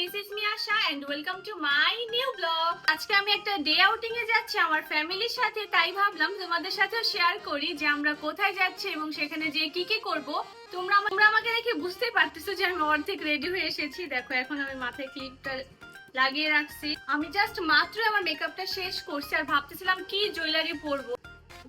This is me Asha and welcome to my new blog আজকে আমি একটা day outing এ যাচ্ছি আমার ফ্যামিলির সাথে, তাই ভাবলাম তোমাদের শেয়ার করি যে আমরা কোথায় যাচ্ছি এবং সেখানে যে কি কি করব। তোমরা তোমরা আমাকে দেখে বুঝতে পারতেছো যে আমি অর্ধেক রেডি হয়ে এসেছি। দেখো, এখন আমি মাথায় ক্লিপটা লাগিয়ে রাখছি। আমি জাস্ট মাত্র আমার মেকআপটা শেষ করছি আর ভাবতেছিলাম কি জুয়েলারি পরবো।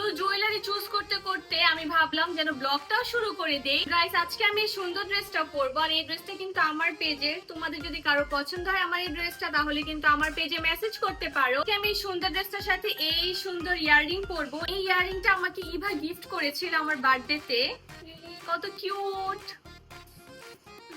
তো জুয়েলারি চুজ করতে করতে আমি ভাবলাম যেন ব্লগটাও শুরু করে দেই। গাইস আজকে আমি এই সুন্দর ড্রেসটা পরবো আর এই ড্রেসটা কিন্তু আমার পেজে তোমাদের যদি কারও পছন্দ হয় আমার এই ড্রেসটা তাহলে কিন্তু আমার পেজে মেসেজ করতে পারো। আমি এই সুন্দর ড্রেসটার সাথে এই সুন্দর ইয়াররিং পরবো। এই ইয়াররিংটা আমাকে ইভা গিফট করেছিল আমার বার্থডেতে কত কিউট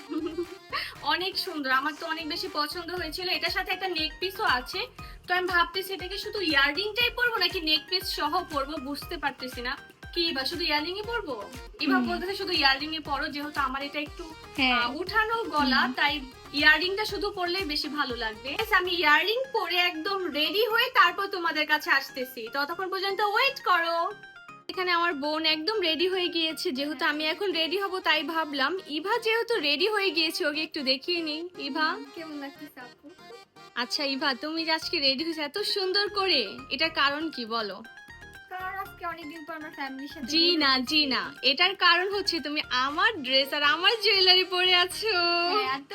অনেক সুন্দর। আমার তো অনেক বেশি পছন্দ হয়েছিল। এটার সাথে একটা নেক পিসও আছে। তো আমি ভাবতেছি এটাকে শুধু ইয়াররিংটাই পরবো নাকি নেক পিস সহ পরবো বুঝতে পারতেছি না। কি বা শুধু ইয়াররিং এ পরবো? এবার বলতেছে শুধু ইয়াররিং এ পরো যেহেতু আমার এটা একটু হ্যাঁ। উঠানো গলা তাই ইয়াররিংটা শুধু পরলেই বেশি ভালো লাগবে। আমি ইয়াররিং পরে একদম রেডি হয়ে তারপর তোমাদের কাছে আসতেছি। ততক্ষণ পর্যন্ত ওয়েট করো। এখানে আমার বোন একদম রেডি হয়ে গিয়েছে যেহেতু আমি এখন রেডি হব তাই ভাবলাম ইভা যেহেতু রেডি হয়ে গিয়েছে ওকে একটু দেখিয়ে নি ইভা? কেমন লাগতেছে আপু? আচ্ছা ইভা তুমি যে আজকে রেডি হয়েছে এত সুন্দর করে এটার কারণ কি বলো? জি না জি না এটার কারণ হচ্ছে তুমি আমার ড্রেস আর আমার জুয়েলারি পরে আছো। হ্যাঁ,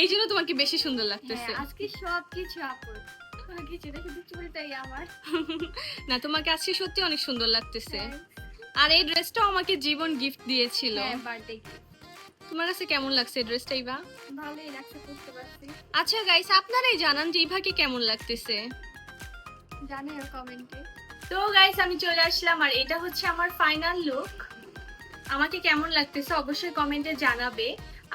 এই জন্য তোমাকে বেশি সুন্দর লাগতেছে। হ্যাঁ, আজকে সব কিছু আপুর না তোমাকে আজকে সত্যি অনেক সুন্দর লাগতেছে। আর এই ড্রেসটাও আমাকে জীবন গিফট দিয়েছিল। হ্যাঁ তোমার কাছে কেমন লাগছে ড্রেসটা ইভা? ভালোই লাগছে বুঝতে পারছি। আচ্ছা গাইস আপনারাই জানান যে ইভাকে কেমন লাগতেছে। জানিও কমেন্টে। তো গাইস আমি চলে আসলাম আর এটা হচ্ছে আমার ফাইনাল লুক আমাকে কেমন লাগতেছে অবশ্যই কমেন্টে জানাবে।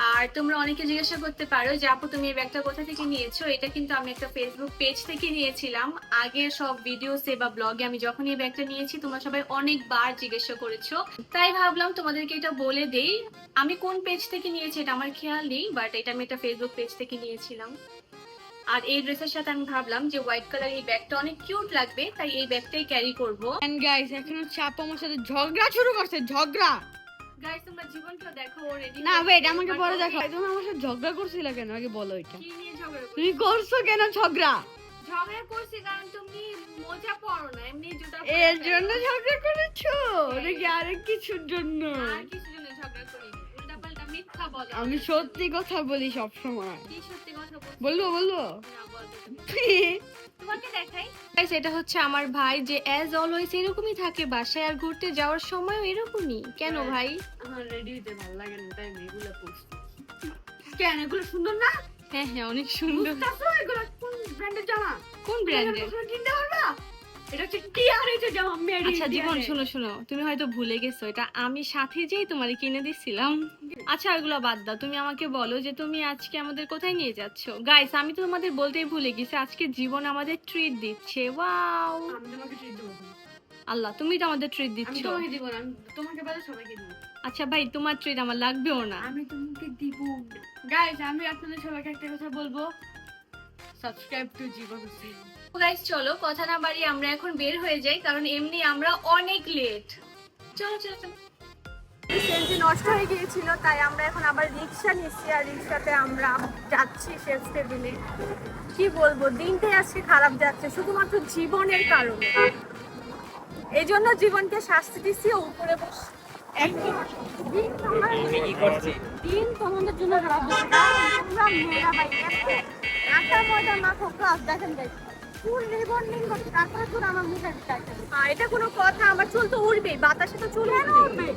আর তোমরা অনেকে জিজ্ঞাসা করতে পারো যে, আপু, তুমি এই ব্যাগটা কোথা থেকে নিয়েছো? এটা কিন্তু আমি একটা ফেসবুক পেজ থেকে নিয়েছিলাম। আগে সব ভিডিওসে বা ব্লগে আমি যখন এই ব্যাগটা নিয়েছি, তোমরা সবাই অনেকবার জিজ্ঞাসা করেছ। তাই ভাবলাম তোমাদেরকে এটা বলে দেই। আমি কোন পেজ থেকে নিয়েছি এটা আমার খেয়াল নেই বাট এটা আমি একটা ফেসবুক পেজ থেকে নিয়েছিলাম। আর এই ড্রেসের সাথে আমি ভাবলাম যে হোয়াইট কালার এই ব্যাগটা অনেক কিউট লাগবে, তাই এই ব্যাগটাই ক্যারি করব। এন্ড এখন হচ্ছে আপু আমার সাথে ঝগড়া শুরু করছে, ঝগড়া। গাইস তোমরা জীবনকে দেখো রেডি না ওয়েট আমাকে পরে দেখো তুমি আমার সাথে ঝগড়া করছিলে কেন? আগে বলো এটা। কি নিয়ে ঝগড়া তুমি করছ কেন ঝগড়া? ঝগড়া করছি কারণ তুমি মোজা পরো না এমনি জুতা এর জন্য ঝগড়া করেছ? নাকি আরেক কিছুর জন্য? আর কিছু জন্য ঝগড়া বলো। আমি সত্যি কথা বলি সব সময় কি সত্যি কথা বলব বলব? না বলবে। তোমাকে দেখাই। গাইস এটা হচ্ছে আমার ভাই যে অ্যাজ অলওয়েজ এরকমই থাকে বাসায় আর ঘুরতে যাওয়ার সময় এরকমই। কেন ভাই? আমার রেডি হতে ভালো লাগে না তাই আমি এগুলো পরছি কেন এগুলো সুন্দর না? হ্যাঁ হ্যাঁ অনেক সুন্দর। এগুলো কোন ব্র্যান্ডের জামা? কোন ব্র্যান্ডের কিনতে পারবা? এটা হচ্ছে টিআরএস জামা মেড আচ্ছা জীবন শোনো শোনো তুমি হয়তো ভুলে গেছো এটা আমি সাথে যেই তোমারে কিনে দিছিলাম। আচ্ছা ওগুলো বাদ দাও। তুমি আমাকে বলো যে তুমি আজকে আমাদের কোথায় নিয়ে যাচ্ছ? গাইস আমি তো তোমাদের বলতেই ভুলে গেছি আজকে জীবন আমাদের ট্রিট দিচ্ছে। ওয়াও আল্লাহ তুমি তো আমাদের ট্রিট আমি দিচ্ছ। তোমাকে দিব না তোমাকে বলে সবাইকে দিব। আচ্ছা ভাই তোমার ট্রিট আমার লাগবেও না। আমি তোমাকে দিব গাইস আমি আপনাদের সবাইকে একটা কথা বলব। সাবস্ক্রাইব টু জীবন গাইস চলো কথা না বাড়িয়ে আমরা এখন বের হয়ে যাই কারণ এমনি আমরা অনেক লেট চলো চলো চলো। সেন্টি নষ্ট হয়ে গিয়েছিল তাই আমরা এখন আবার রিক্সা নিচ্ছি আর রিক্সাতে আমরা যাচ্ছি শেষ টেবিলে কি বলব দিনটাই আজকে খারাপ যাচ্ছে শুধুমাত্র জীবনের কারণে। এই জন্য জীবনকে শাস্তি দিচ্ছি ও উপরে বসে একদম দিন তোমার- দিন তোমাদের জন্য খারাপ তোমরা মেয়েরা ভাই আটা ময়দা মাখো ক্লাস দেখেন এটা কোনো কথা আমার চুল তো উড়বে বাতাসে তো চুল উঠবে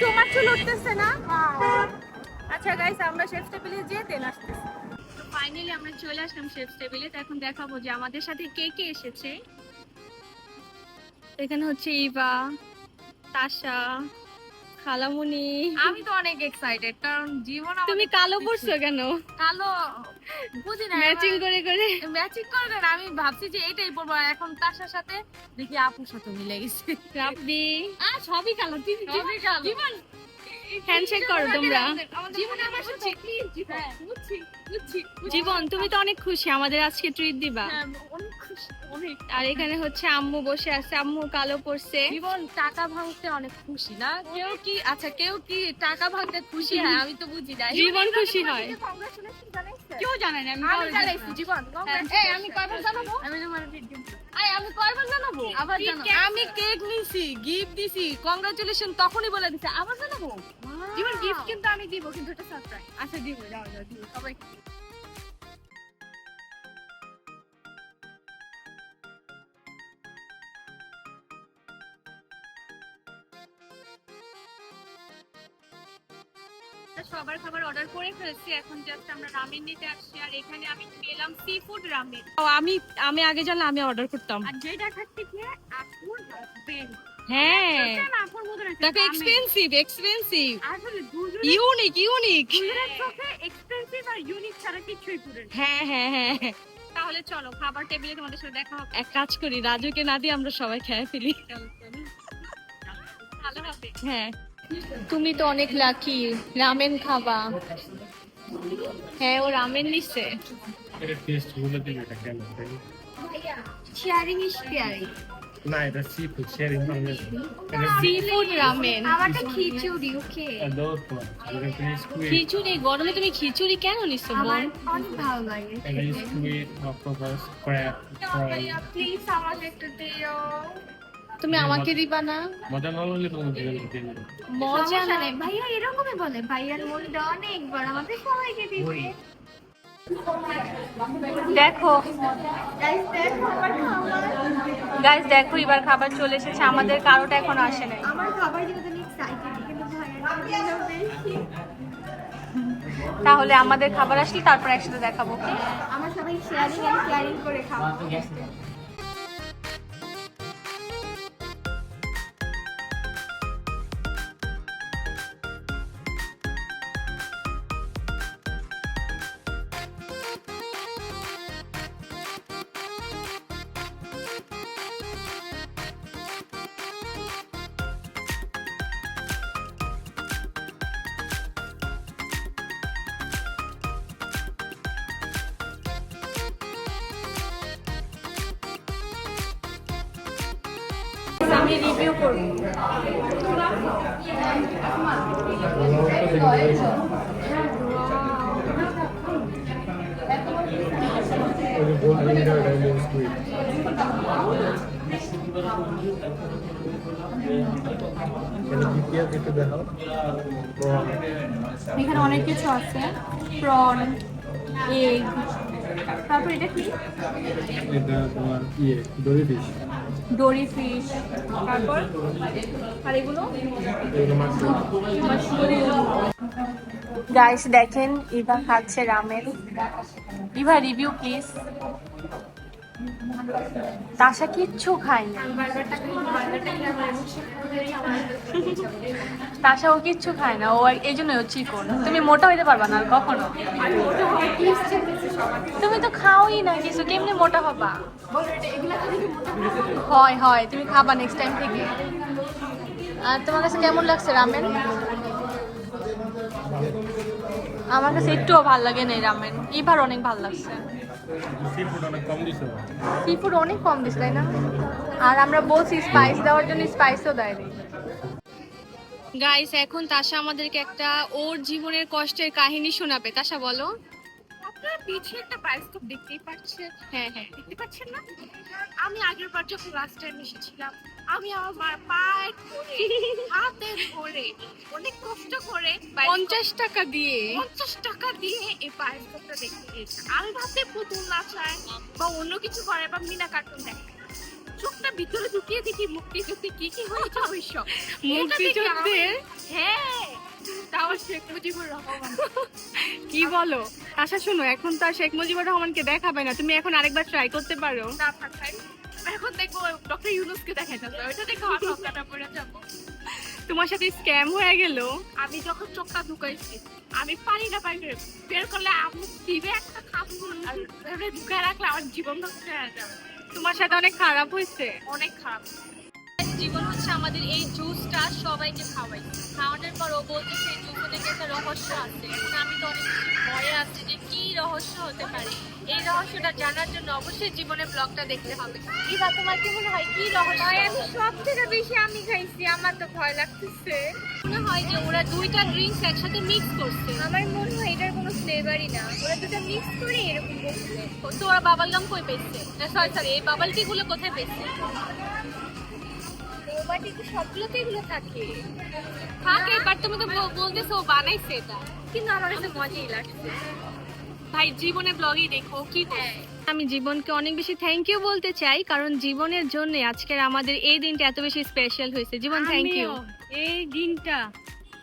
তোমার চুল উঠতেছে না? আচ্ছা গাইস আমরা শেফ টেবিলে যেয়ে তেল আসতেছি। তো ফাইনালি আমরা চলে আসলাম শেফ টেবিলে তো এখন দেখাবো যে আমাদের সাথে কে কে এসেছে। এখানে হচ্ছে ইবা তাশা খালামুনি। আমি তো অনেক এক্সাইটেড কারণ জীবন তুমি কালো পরছো কেন? কালো বুঝি না ম্যাচিং করে করে। ম্যাচিং করে না আমি ভাবছি যে এটাই পরবো আর এখন তার সাথে দেখি আপুর সাথে মিলে গেছে। আপনি আহ সবই কালো তুমি সবই কালো। হ্যান্ডশেক করো তোমরা। জীবন আমার সাথে প্লিজ জীবন বুঝছি বুঝছি। জীবন তুমি তো অনেক খুশি আমাদের আজকে ট্রিট দিবা। হ্যাঁ, অনেক খুশি অনেক। আর এখানে হচ্ছে আম্মু বসে আছে আম্মু কালো পড়ছে জীবন টাকা ভাঙতে অনেক খুশি না? কেউ কি আচ্ছা কেউ কি টাকা ভাঙতে খুশি? হয় আমি তো বুঝি না জীবন খুশি হয়। কেউ জানে না আমি জানাইছি জীবন এই আমি কয়বার জানাব? আমি তোমার ভিডিও আমি কয়বার জানাব? আবার জানাব। কেক? আমি কেক নিছি গিফট দিছি কংগ্রাচুলেশন তখনই বলে দিছে আবার জানাব? জীবন গিফট কিন্তু আমি দিব কিন্তু এটা সারপ্রাইজ আচ্ছা দিব যাও যাও দিব সবাই সবার খাবার অর্ডার করে ফেলেছি এখন জাস্ট আমরা রামেন নিতে আসছি আর এখানে আমি পেলাম সি ফুড রামেন আমি আমি আগে জানলে আমি অর্ডার করতাম। আর যেটা খাচ্ছি কি? আপুর হ্যাঁ। দেখো expensive expensive unique unique expensive আর ইউনিক ছাড়া কিছুই পুরে হ্যাঁ হ্যাঁ হ্যাঁ। তাহলে চলো খাবার টেবিলে তোমাদের সাথে দেখা হবে। এক কাজ করি রাজুকে না দিয়ে আমরা সবাই খেয়ে ফেলি। ভালো হবে। হ্যাঁ। তুমি তো অনেক লাকি রামেন খাবা। হ্যাঁ ও রামেন নিচ্ছে? শেয়ারিং ইজ কেয়ারিং না এটা সি ফুড শেয়ারিং এটা সি ফুড রামেন আমারটা খিচুড়ি ওকে খিচুড়ি গরমে তুমি খিচুড়ি কেন নিছো বোন অনেক ভালো লাগে এটা স্কুইড অক্টোপাস ক্র্যাব প্লিজ আমাকে একটু দিও। তুমি আমাকে দিবা না? মজা না হলে তোমাকে দিবেন মজা না। ভাইয়া এরকমই বলে। ভাইয়ার মনটা অনেক বড় আমাদের সবাইকে দিবে। দেখো। গাইস দেখো এবার খাবার চলে এসেছে। আমাদের কারোটা এখন আসে বেশি। তাহলে আমাদের খাবার আসলে তারপর একসাথে দেখাবো আমার আমরা সবাই শেয়ারিং এন্ড করে খাব। রিভিউ করব। এখানে অনেক কিছু আছে। প্রন, এগ, তারপর এটা কি? এটা তোমার ইয়ে দড়ি ফিশ ডোরি ফিশ তারপর আর এগুলো? গাইস দেখেন ইভা খাচ্ছে ramen Eva review please Tasa কিচ্ছু খায়নি তাসা ও কিচ্ছু খায় না। ও এই জন্য ও চিকন। তুমি মোটা হইতে পারবা না আর কখনো। তুমি তো খাওই না কিছু। কেমনি মোটা হবা? হয় হয়। তুমি খাবা নেক্সট টাইম থেকে। তোমার কাছে কেমন লাগছে রামেন? আমার কাছে একটুও ভালো লাগে না রামেন। এবার অনেক ভালো লাগছে। সি ফুড অনেক কম দিছো। সি ফুড অনেক কম দিস তাই না? আর আমরা বলছি স্পাইস দেওয়ার জন্য স্পাইসও দেয়নি গাইস এখন তাশা আমাদেরকে একটা ওর জীবনের কষ্টের কাহিনী শোনাবে। তাশা বলো। আপনারা পিছিয়ে একটা বায়োস্কোপ দেখতেই পাচ্ছেন। হ্যাঁ হ্যাঁ। দেখতে পাচ্ছেন না? আমি আগের বার যখন লাস্ট টাইম এসেছিলাম আমি আমার মার পায়ে ধরে হাতে ধরে অনেক কষ্ট করে পঞ্চাশ টাকা দিয়ে। পঞ্চাশ টাকা দিয়ে এই বায়োস্কোপটা দেখতে গিয়েছি আমি ভাবতে পুতুল নাচায় বা অন্য কিছু করে বা মিনা কার্টুন দেখে। চোখটা ভিতরে ঢুকিয়ে দেখি মুক্তি চোখে কি কি হয়েছে অবশ্য মুক্তিযোদ্ধাদের হ্যাঁ। তাও শেখ মুজিবুর রহমান। কি বলো? তাশা শোনো এখন তো আর শেখ মুজিবুর রহমানকে দেখাবে না। তুমি এখন আরেকবার ট্রাই করতে পারো। না এখন দেখব ডক্টর ইউনুসকে দেখা যাবে ওইটা দেখে আমার পড়ে যাব। তোমার সাথে স্ক্যাম হয়ে গেল? আমি যখন চোখটা ঢুকাইছি আমি পারি না পারি বের করলে আমি দিবে একটা খাব আর ঢুকায় রাখলে আমার জীবন নষ্ট হয়ে যাবে। তোমার সাথে অনেক খারাপ হয়েছে। অনেক খারাপ। জীবন হচ্ছে আমাদের এই জুসটা সবাইকে খাওয়াই। খাওয়ানোর পর ও বলতেছে এই জুসে নাকি একটা রহস্য আছে। এখন আমি তো অনেক ভয়ে আছি যে কি রহস্য হতে পারে। এই রহস্যটা জানার জন্য অবশ্যই জীবনে ব্লগটা দেখতে হবে। ইভা তোমার কি মনে হয় কি রহস্য? সব থেকে বেশি আমি খাইছি আমার তো ভয় লাগতেছে। মনে হয় যে ওরা দুইটা ড্রিঙ্কস একসাথে মিক্স করছে। আমার মনে হয় এটার কোনো ফ্লেভারই না। ওরা দুটো মিক্স করে এরকম করছে। তো ওরা গাম কই পেয়েছে? সরি সরি এই বাবাল টি গুলো কোথায় পেয়েছে? ওবাটি এই সবগুলোতে এগুলো থাকে। থাকে বাট তুমি তো বলতেছো বানাইছে এটা। কিন্তু আমার কাছে মজাই লাগছে। ভাই জীবনে ব্লগই দেখো কি হ্যাঁ। আমি জীবনকে অনেক বেশি থ্যাংক ইউ বলতে চাই কারণ জীবনের জন্য আজকের আমাদের এই দিনটা এত বেশি স্পেশাল হয়েছে। জীবন থ্যাংক ইউ এই দিনটা।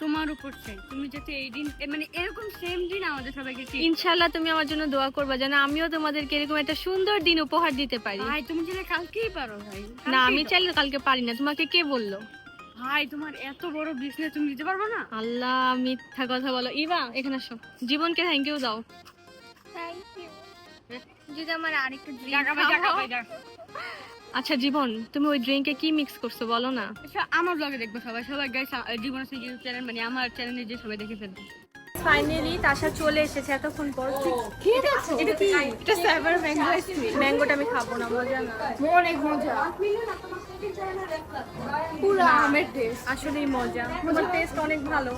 তোমার উপর চাই। তুমি যাতে এই দিন মানে এরকম সেম দিন আমাদের সবাইকে ইনশাল্লাহ তুমি আমার জন্য দোয়া করবা যেন আমিও তোমাদেরকে এরকম একটা সুন্দর দিন উপহার দিতে পারি। ভাই তুমি চাইলে কালকেই পারো ভাই। না আমি চাইলে কালকে পারি না। তোমাকে কে বলল? ভাই তোমার এত বড় বিজনেস তুমি দিতে পারবে না? আল্লাহ মিথ্যা কথা বলো। ইবা এখানে আসো। জীবনকে থ্যাংক ইউ দাও। যদি আমার আরেকটা টাকা ভাই টাকা ভাই ড্রিঙ্ক আচ্ছা জীবন তুমি ওই ড্রিঙ্কে কি মিক্স করছ বলো না? আচ্ছা আমার ব্লগে দেখব সবাই। সবাই গাইস জীবন আছে ইউটিউব চ্যানেল মানে আমার চ্যানেলে যে সবাই দেখে ফেলবে। ফাইনালি তাশা চলে এসেছে এতক্ষণ পর। কি আছে এটা কি? এটা সাইবার ম্যাঙ্গো আইসক্রিম ম্যাঙ্গোটা আমি খাব না মজা না। অনেক মজা। পুরো। আমের টেস্ট আসলেই মজা। তোমার টেস্ট অনেক ভালো।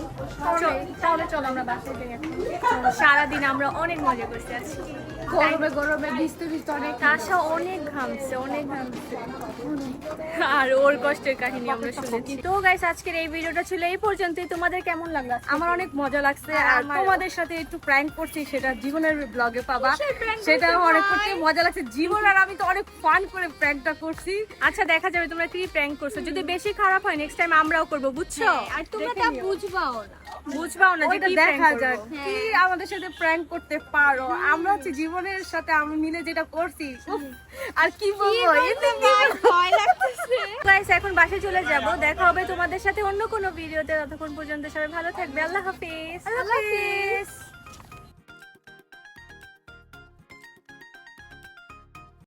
তাহলে চল আমরা বাসায় যাই সারাদিন আমরা অনেক মজা করছি আজকে। গরমে গরমে ভিজতে ভিজতে অনেক তাশা অনেক ঘামছে অনেক ঘামছে। আর ওর কষ্টের কাহিনী আমরা শুনেছি। তো গাইস আজকের এই ভিডিওটা ছিল এই পর্যন্তই। তোমাদের কেমন লাগল আমার অনেক মজা লাগছে। আর তোমাদের সাথে একটু প্র্যাঙ্ক করছি সেটা জীবনের ব্লগে পাবা। সেটা অনেক করতে মজা লাগছে। জীবন আর আমি তো অনেক ফান করে প্র্যাঙ্কটা করছি। আচ্ছা দেখা যাবে তোমরা কি প্র্যাঙ্ক করছ? যদি বেশি খারাপ হয় নেক্সট টাইম আমরাও করব বুঝছ? আর তোমরা তা বুঝবাও না। বুঝবাও না যে ওইটা কি দেখা যাক। কি আমাদের সাথে প্র্যাঙ্ক করতে পারো? আমরা হচ্ছে জীবনের সাথে আমি মিলে যেটা করছি আর কি বলব? এতে ভয় লাগতেছে। গাইস এখন বাসায় চলে যাব। দেখা হবে তোমাদের সাথে অন্য কোনো ভিডিওতে ততক্ষণ পর্যন্ত সবাই ভালো থাকবে। আল্লাহ হাফেজ। আল্লাহ হাফেজ।